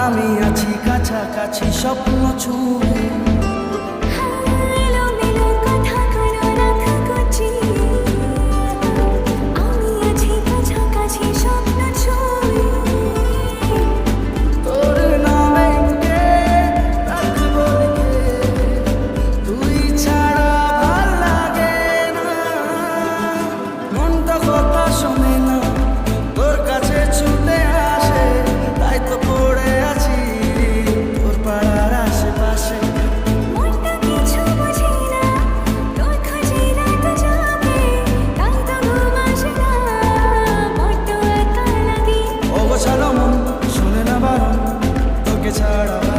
আমি আছি কাছাকাছি স্বপ্ন ছুঁয়ে। ছাড়া